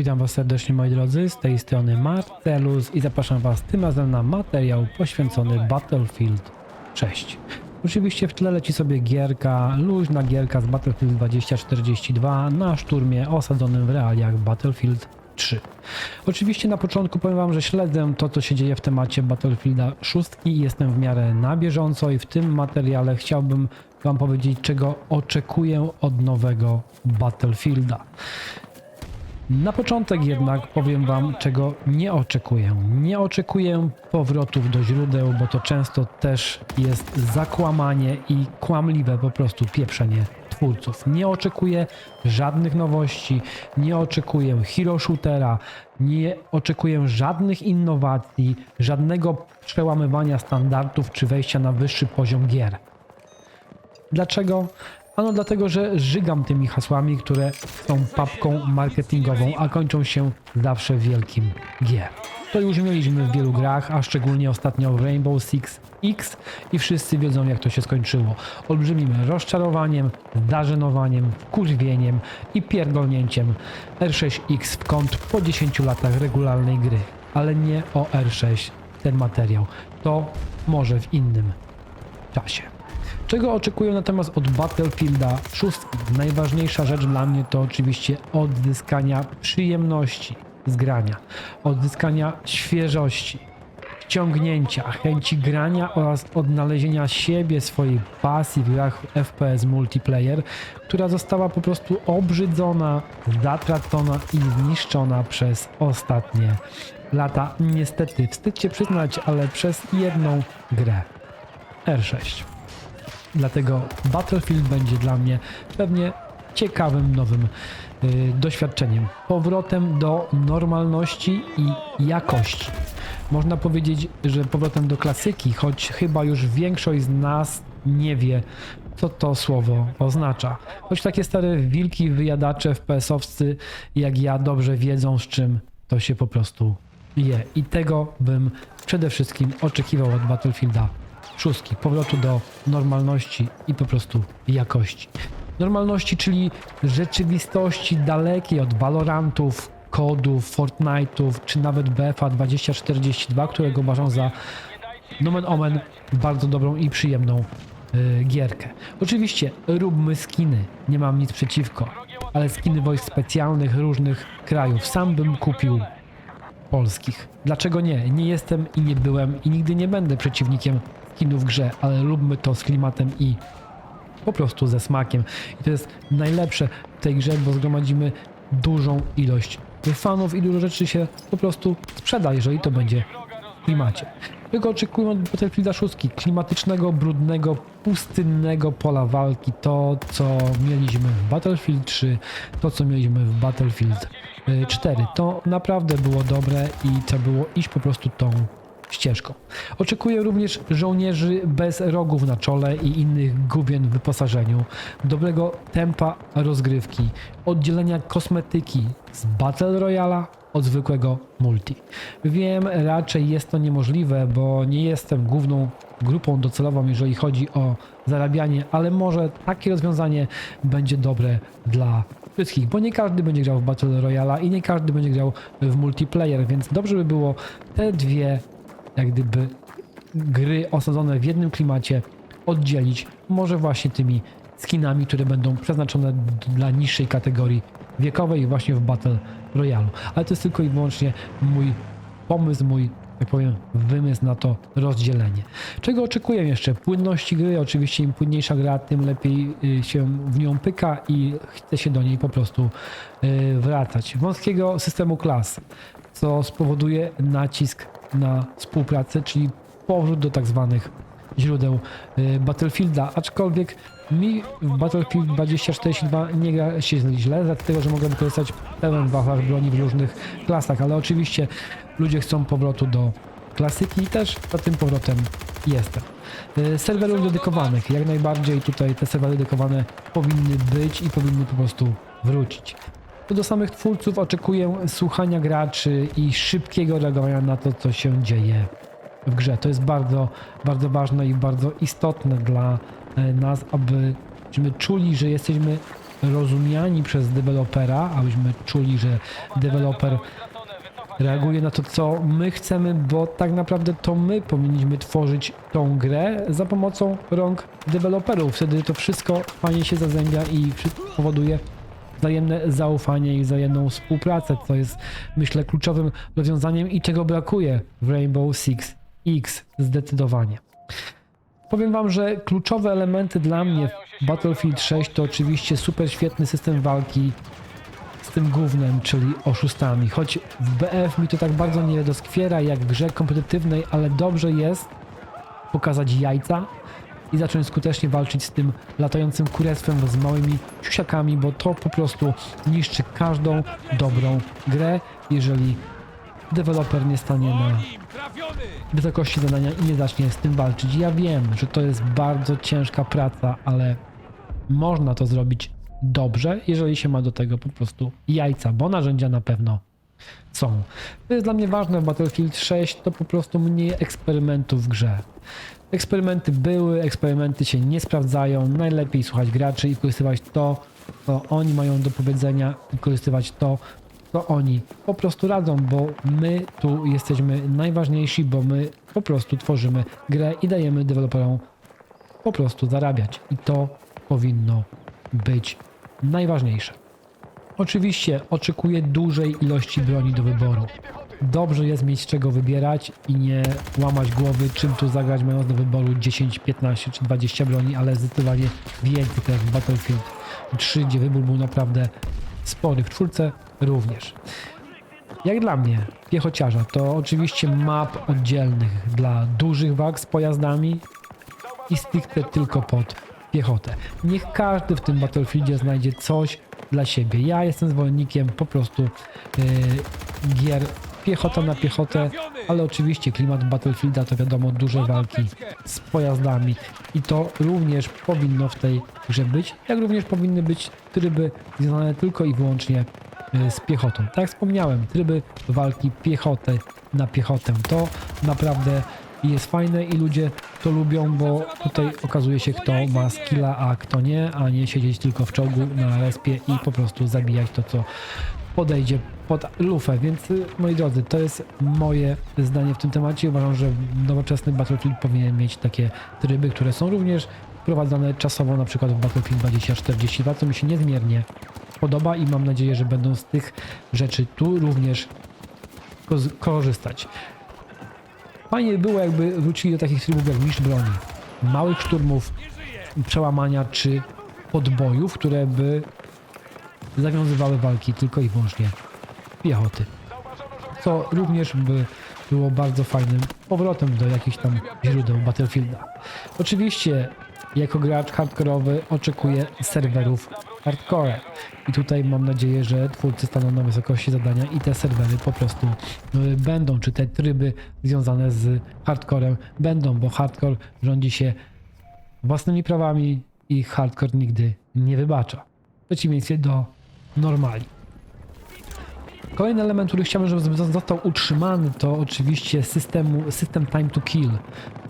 Witam Was serdecznie moi drodzy, z tej strony Marcelus i zapraszam Was tym razem na materiał poświęcony Battlefield 6. Oczywiście w tle leci sobie gierka, luźna gierka z Battlefield 2042 na szturmie osadzonym w realiach Battlefield 3. Oczywiście na początku powiem Wam, że śledzę to, co się dzieje w temacie Battlefielda 6 i jestem w miarę na bieżąco i w tym materiale chciałbym Wam powiedzieć, czego oczekuję od nowego Battlefielda. Na początek jednak powiem Wam, czego nie oczekuję. Nie oczekuję powrotów do źródeł, bo to często też jest zakłamanie i kłamliwe po prostu pieprzenie twórców. Nie oczekuję żadnych nowości, nie oczekuję hero shootera, nie oczekuję żadnych innowacji, żadnego przełamywania standardów czy wejścia na wyższy poziom gier. Dlaczego? Ano dlatego, że żygam tymi hasłami, które są papką marketingową, a kończą się zawsze wielkim G. To już mieliśmy w wielu grach, a szczególnie ostatnio w Rainbow Six X i wszyscy wiedzą jak to się skończyło. Olbrzymim rozczarowaniem, zażenowaniem, wkurwieniem i pierdolnięciem R6X w kąt po 10 latach regularnej gry. Ale nie o R6 ten materiał. To może w innym czasie. Czego oczekuję natomiast od Battlefielda 6? Najważniejsza rzecz dla mnie to oczywiście odzyskania przyjemności z grania, odzyskania świeżości, wciągnięcia, chęci grania oraz odnalezienia siebie, swojej pasji w grach FPS multiplayer, która została po prostu obrzydzona, zatracona i zniszczona przez ostatnie lata. Niestety, wstyd się przyznać, ale przez jedną grę. R6. Dlatego Battlefield będzie dla mnie pewnie ciekawym nowym y, doświadczeniem. Powrotem do normalności i jakości. Można powiedzieć, że powrotem do klasyki, choć chyba już większość z nas nie wie, co to słowo oznacza. Choć takie stare wilki wyjadacze FPS-owscy jak ja dobrze wiedzą, z czym to się po prostu je. I tego bym przede wszystkim oczekiwał od Battlefielda szóstki, powrotu do normalności i po prostu jakości. Normalności, czyli rzeczywistości dalekiej od Valorantów, kodów, Fortnite'ów, czy nawet BFA 2042, którego uważam za nomen omen bardzo dobrą i przyjemną y, gierkę. Oczywiście róbmy skiny, nie mam nic przeciwko, ale skiny wojsk specjalnych różnych krajów sam bym kupił polskich. Dlaczego nie? Nie jestem i nie byłem i nigdy nie będę przeciwnikiem w grze, ale lubmy to z klimatem i po prostu ze smakiem. I to jest najlepsze w tej grze, bo zgromadzimy dużą ilość fanów i dużo rzeczy się po prostu sprzeda, jeżeli to będzie w klimacie. Tylko oczekuję od Battlefielda 6 klimatycznego, brudnego, pustynnego pola walki. To, co mieliśmy w Battlefield 3, to, co mieliśmy w Battlefield y, 4. To naprawdę było dobre i trzeba było iść po prostu tą ścieżką. Oczekuję również żołnierzy bez rogów na czole i innych gubien w wyposażeniu, dobrego tempa rozgrywki, oddzielenia kosmetyki z Battle Royala od zwykłego multi. Wiem, raczej jest to niemożliwe, bo nie jestem główną grupą docelową, jeżeli chodzi o zarabianie, ale może takie rozwiązanie będzie dobre dla wszystkich, bo nie każdy będzie grał w Battle Royala i nie każdy będzie grał w multiplayer, więc dobrze by było te dwie jak gdyby gry osadzone w jednym klimacie oddzielić, może właśnie tymi skinami, które będą przeznaczone dla niższej kategorii wiekowej właśnie w Battle Royale. Ale to jest tylko i wyłącznie mój pomysł, mój jak powiem, wymysł na to rozdzielenie. Czego oczekuję jeszcze? Płynności gry. Oczywiście im płynniejsza gra, tym lepiej y, się w nią pyka i chce się do niej po prostu y, wracać. Wąskiego systemu klas, co spowoduje nacisk na współpracę, czyli powrót do tak zwanych źródeł y, Battlefielda, aczkolwiek mi w Battlefield 2042 nie gra się źle, dlatego że mogę wykorzystać pełen wachlarz broni w różnych klasach, ale oczywiście ludzie chcą powrotu do klasyki i też za tym powrotem jestem. Y, Serwerów dedykowanych, jak najbardziej tutaj te serwery dedykowane powinny być i powinny po prostu wrócić. Do samych twórców oczekuję słuchania graczy i szybkiego reagowania na to, co się dzieje w grze. To jest bardzo, bardzo ważne i bardzo istotne dla e, nas, abyśmy czuli, że jesteśmy rozumiani przez dewelopera, abyśmy czuli, że deweloper reaguje na to, co my chcemy, bo tak naprawdę to my powinniśmy tworzyć tą grę za pomocą rąk deweloperów. Wtedy to wszystko fajnie się zazębia i powoduje wzajemne zaufanie i wzajemną współpracę, co jest myślę kluczowym rozwiązaniem i czego brakuje w Rainbow Six X zdecydowanie. Powiem wam, że kluczowe elementy dla mnie w Battlefield 6 to oczywiście super świetny system walki z tym głównym, czyli oszustami. Choć w BF mi to tak bardzo nie doskwiera jak w grze kompetytywnej, ale dobrze jest pokazać jajca i zacząć skutecznie walczyć z tym latającym kurestwem z małymi siusiakami, bo to po prostu niszczy każdą dobrą grę, jeżeli deweloper nie stanie na wysokości zadania i nie zacznie z tym walczyć. Ja wiem, że to jest bardzo ciężka praca, ale można to zrobić dobrze, jeżeli się ma do tego po prostu jajca, bo narzędzia na pewno są. To jest dla mnie ważne w Battlefield 6, to po prostu mniej eksperymentów w grze. Eksperymenty były, eksperymenty się nie sprawdzają. Najlepiej słuchać graczy i wykorzystywać to, co oni mają do powiedzenia, wykorzystywać to, co oni po prostu radzą, bo my tu jesteśmy najważniejsi, bo my po prostu tworzymy grę i dajemy deweloperom po prostu zarabiać. I to powinno być najważniejsze. Oczywiście oczekuję dużej ilości broni do wyboru. Dobrze jest mieć z czego wybierać i nie łamać głowy, czym tu zagrać, mając do wyboru 10, 15 czy 20 broni, ale zdecydowanie więcej tak jak w Battlefield 3, gdzie wybór był naprawdę spory. W czwórce również. Jak dla mnie, piechociarza, to oczywiście map oddzielnych dla dużych walk z pojazdami i stricte tylko pod piechotę. Niech każdy w tym Battlefieldzie znajdzie coś dla siebie. Ja jestem zwolennikiem po prostu yy, gier piechota na piechotę, ale oczywiście klimat Battlefielda to wiadomo duże walki z pojazdami i to również powinno w tej grze być, jak również powinny być tryby związane tylko i wyłącznie y, z piechotą. Tak jak wspomniałem, tryby walki piechoty na piechotę to naprawdę jest fajne i ludzie to lubią, bo tutaj okazuje się kto ma skilla, a kto nie, a nie siedzieć tylko w czołgu na respie i po prostu zabijać to co podejdzie pod lufę, więc y, moi drodzy, to jest moje zdanie w tym temacie. Uważam, że nowoczesny Battlefield powinien mieć takie tryby, które są również wprowadzane czasowo, na przykład w Battlefield 2042, co mi się niezmiernie podoba i mam nadzieję, że będą z tych rzeczy tu również korzystać. Fajnie by było, jakby wrócili do takich trybów jak mistrz broni. Małych szturmów, przełamania czy podbojów, które by zawiązywały walki tylko i wyłącznie piechoty. Co również by było bardzo fajnym powrotem do jakichś tam źródeł Battlefielda. Oczywiście jako gracz hardkorowy oczekuję serwerów hardcore i tutaj mam nadzieję, że twórcy staną na wysokości zadania i te serwery po prostu y, będą, czy te tryby związane z hardcorem będą, bo hardcore rządzi się własnymi prawami i hardcore nigdy nie wybacza. W przeciwieństwie do normali. Kolejny element, który chciałbym, żeby został utrzymany, to oczywiście systemu, system Time to Kill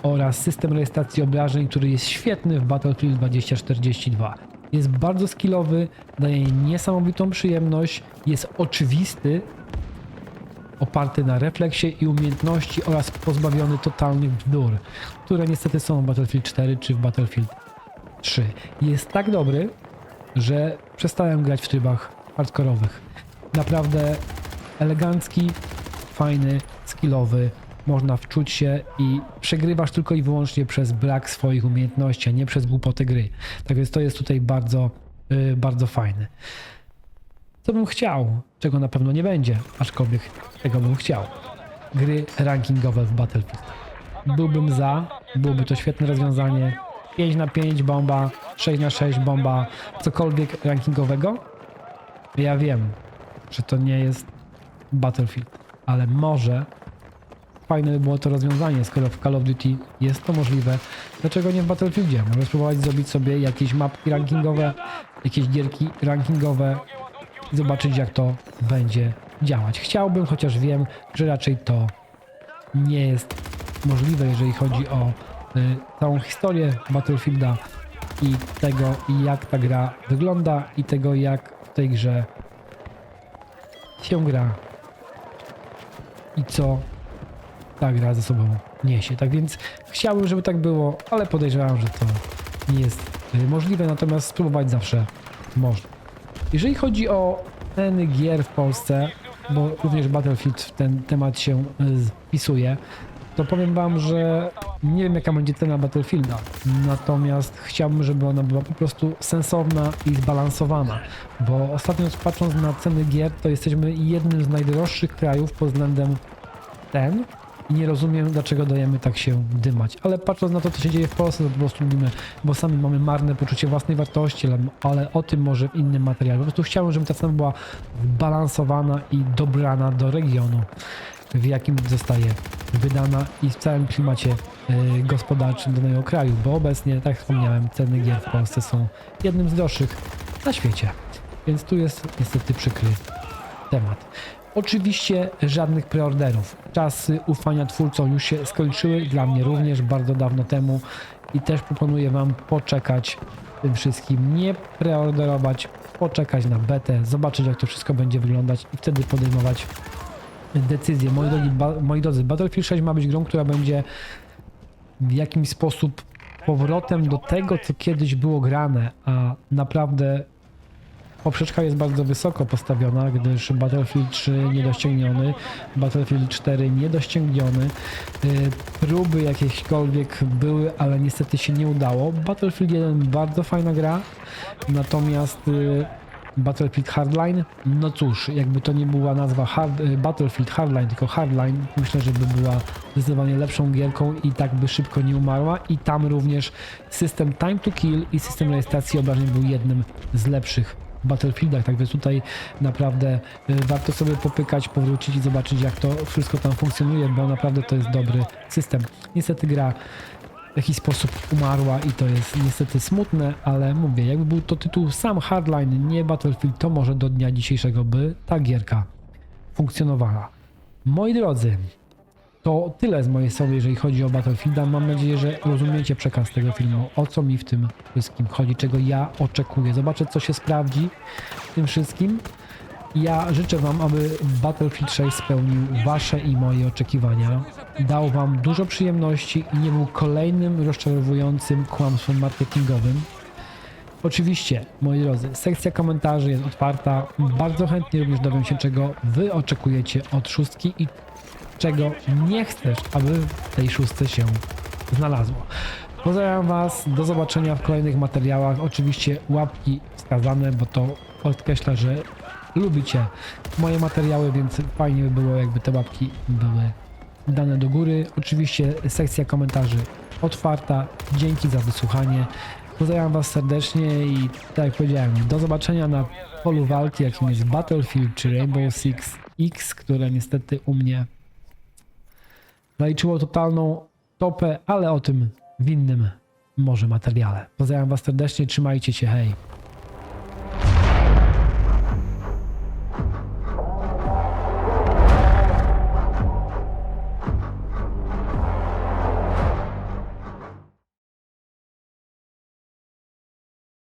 oraz system rejestracji obrażeń, który jest świetny w Battlefield 2042. Jest bardzo skillowy, daje niesamowitą przyjemność, jest oczywisty, oparty na refleksie i umiejętności oraz pozbawiony totalnych bzdur, które niestety są w Battlefield 4 czy w Battlefield 3. Jest tak dobry, że przestałem grać w trybach hardkorowych. Naprawdę elegancki, fajny, skillowy, można wczuć się i przegrywasz tylko i wyłącznie przez brak swoich umiejętności, a nie przez głupotę gry. Tak więc to jest tutaj bardzo, yy, bardzo fajne. Co bym chciał, czego na pewno nie będzie, aczkolwiek tego bym chciał. Gry rankingowe w Battlefield. Byłbym za, byłoby to świetne rozwiązanie. 5 na 5 bomba, 6 na 6 bomba, cokolwiek rankingowego. Ja wiem, że to nie jest Battlefield, ale może fajne by było to rozwiązanie, skoro w Call of Duty jest to możliwe. Dlaczego nie w Battlefieldzie? Może spróbować zrobić sobie jakieś mapki rankingowe, jakieś gierki rankingowe i zobaczyć jak to będzie działać. Chciałbym, chociaż wiem, że raczej to nie jest możliwe, jeżeli chodzi o y, całą historię Battlefielda. i tego, jak ta gra wygląda i tego, jak w tej grze się gra i co ta gra ze sobą niesie. Tak więc chciałbym, żeby tak było, ale podejrzewam, że to nie jest y, możliwe, natomiast spróbować zawsze można. Jeżeli chodzi o ceny gier w Polsce, bo również Battlefield w ten temat się y, wpisuje, to powiem wam, że nie wiem jaka będzie cena Battlefielda, natomiast chciałbym, żeby ona była po prostu sensowna i zbalansowana, bo ostatnio patrząc na ceny gier, to jesteśmy jednym z najdroższych krajów pod względem ten i nie rozumiem, dlaczego dajemy tak się dymać. Ale patrząc na to, co się dzieje w Polsce, to po prostu lubimy, bo sami mamy marne poczucie własnej wartości, ale, o tym może w innym materiale. Po prostu chciałbym, żeby ta cena była zbalansowana i dobrana do regionu, w jakim zostaje wydana i w całym klimacie y, gospodarczym danego kraju, bo obecnie, tak wspomniałem, ceny gier w Polsce są jednym z droższych na świecie. Więc tu jest niestety przykry temat. Oczywiście żadnych preorderów. Czasy ufania twórcom już się skończyły, dla mnie również bardzo dawno temu i też proponuję Wam poczekać tym wszystkim, nie preorderować, poczekać na betę, zobaczyć jak to wszystko będzie wyglądać i wtedy podejmować decyzje. Moi, drogi, moi drodzy, Battlefield 6 ma być grą, która będzie w jakimś sposób powrotem do tego, co kiedyś było grane, a naprawdę poprzeczka jest bardzo wysoko postawiona, gdyż Battlefield 3 niedościgniony, Battlefield 4 niedościgniony, y, próby jakiekolwiek były, ale niestety się nie udało. Battlefield 1 bardzo fajna gra, natomiast y, Battlefield Hardline, no cóż, jakby to nie była nazwa hard, y, Battlefield Hardline, tylko Hardline, myślę, że by była zdecydowanie lepszą gierką i tak by szybko nie umarła i tam również system Time to Kill i system rejestracji obrażeń był jednym z lepszych Battlefieldach, tak więc tutaj naprawdę y, warto sobie popykać, powrócić i zobaczyć jak to wszystko tam funkcjonuje, bo naprawdę to jest dobry system. Niestety gra w jakiś sposób umarła i to jest niestety smutne, ale mówię, jakby był to tytuł sam Hardline, nie Battlefield, to może do dnia dzisiejszego by ta gierka funkcjonowała. Moi drodzy, to tyle z mojej strony, jeżeli chodzi o Battlefielda. Mam nadzieję, że rozumiecie przekaz tego filmu, o co mi w tym wszystkim chodzi, czego ja oczekuję. Zobaczę, co się sprawdzi w tym wszystkim. Ja życzę Wam, aby Battlefield 6 spełnił Wasze i moje oczekiwania, dał Wam dużo przyjemności i nie był kolejnym rozczarowującym kłamstwem marketingowym. Oczywiście, moi drodzy, sekcja komentarzy jest otwarta. Bardzo chętnie również dowiem się, czego Wy oczekujecie od szóstki i czego nie chcesz, aby w tej szóstce się znalazło. Pozdrawiam Was, do zobaczenia w kolejnych materiałach. Oczywiście łapki wskazane, bo to podkreśla, że lubicie moje materiały, więc fajnie by było, jakby te łapki były dane do góry. Oczywiście sekcja komentarzy otwarta. Dzięki za wysłuchanie. Pozdrawiam Was serdecznie i tak jak powiedziałem, do zobaczenia na polu walki, jakim jest Battlefield czy Rainbow Six X, które niestety u mnie zaliczyło totalną topę, ale o tym w innym może materiale. Pozdrawiam Was serdecznie, trzymajcie się, hej.